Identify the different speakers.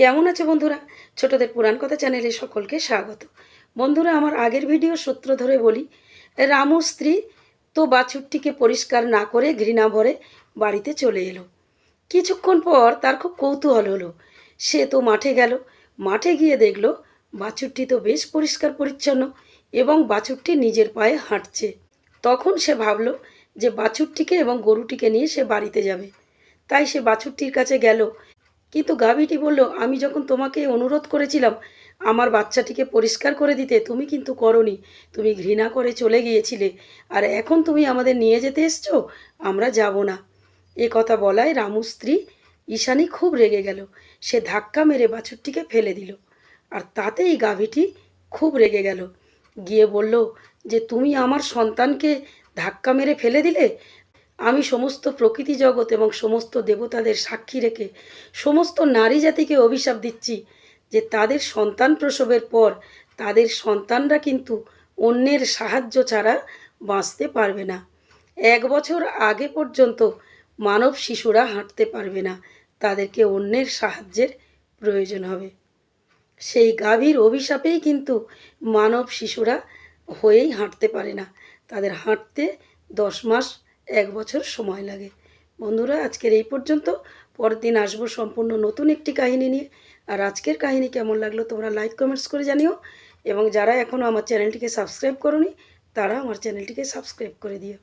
Speaker 1: কেমন আছে বন্ধুরা? ছোটদের পুরাণ কথা চ্যানেলে সকলকে স্বাগত। বন্ধুরা, আমার আগের ভিডিও সূত্র ধরে বলি, রামু স্ত্রী তো বাছুরটিকে পরিষ্কার না করে ঘৃণা ভরে বাড়িতে চলে এলো। কিছুক্ষণ পর তার খুব কৌতূহল হলো। সে তো মাঠে গেল। মাঠে গিয়ে দেখল, বাছুরটি তো বেশ পরিষ্কার পরিচ্ছন্ন এবং বাছুরটি নিজের পায়ে হাঁটছে। তখন সে ভাবলো যে বাছুরটিকে এবং গরুটিকে নিয়ে সে বাড়িতে যাবে। তাই সে বাছুরটির কাছে গেল কিন্তু গাভীটি বলল, আমি যখন তোমাকে অনুরোধ করেছিলাম আমার বাচ্চাটিকে পরিষ্কার করে দিতে, তুমি কিন্তু করনি। তুমি ঘৃণা করে চলে গিয়েছিলে। আর এখন তুমি আমাদের নিয়ে যেতে এসছো, আমরা যাব না। এ কথা বলায় রামু স্ত্রী ঈশানি খুব রেগে গেল। সে ধাক্কা মেরে বাছুরটিকে ফেলে দিল। আর তাতেই গাভীটি খুব রেগে গেল। গিয়ে বলল যে, তুমি আমার সন্তানকে ধাক্কা মেরে ফেলে দিলে? আমি সমস্ত প্রকৃতি জগৎ এবং সমস্ত দেবতাদের সাক্ষী রেখে সমস্ত নারী জাতিকে অভিশাপ দিচ্ছি যে তাদের সন্তান প্রসবের পর তাদের সন্তানরা কিন্তু অন্যের সাহায্য ছাড়া বাঁচতে পারবে না। এক বছর আগে পর্যন্ত মানব শিশুরা হাঁটতে পারবে না। তাদেরকে অন্যের সাহায্যের প্রয়োজন হবে। সেই গাভীর অভিশাপেই কিন্তু মানব শিশুরা হয়েই হাঁটতে পারে না। তাদের হাঁটতে দশ মাস এক বছর সময় লাগে। বন্ধুরা, আজকের এই পর্যন্ত। পরের দিন আসব সম্পূর্ণ নতুন একটি কাহিনী নিয়ে। আর আজকের কাহিনী কেমন লাগল তোমরা লাইক কমেন্টস করে জানিও। এবং যারা এখনও আমার চ্যানেলটিকে সাবস্ক্রাইব করনি, তারা আমার চ্যানেলটিকে সাবস্ক্রাইব করে দিও।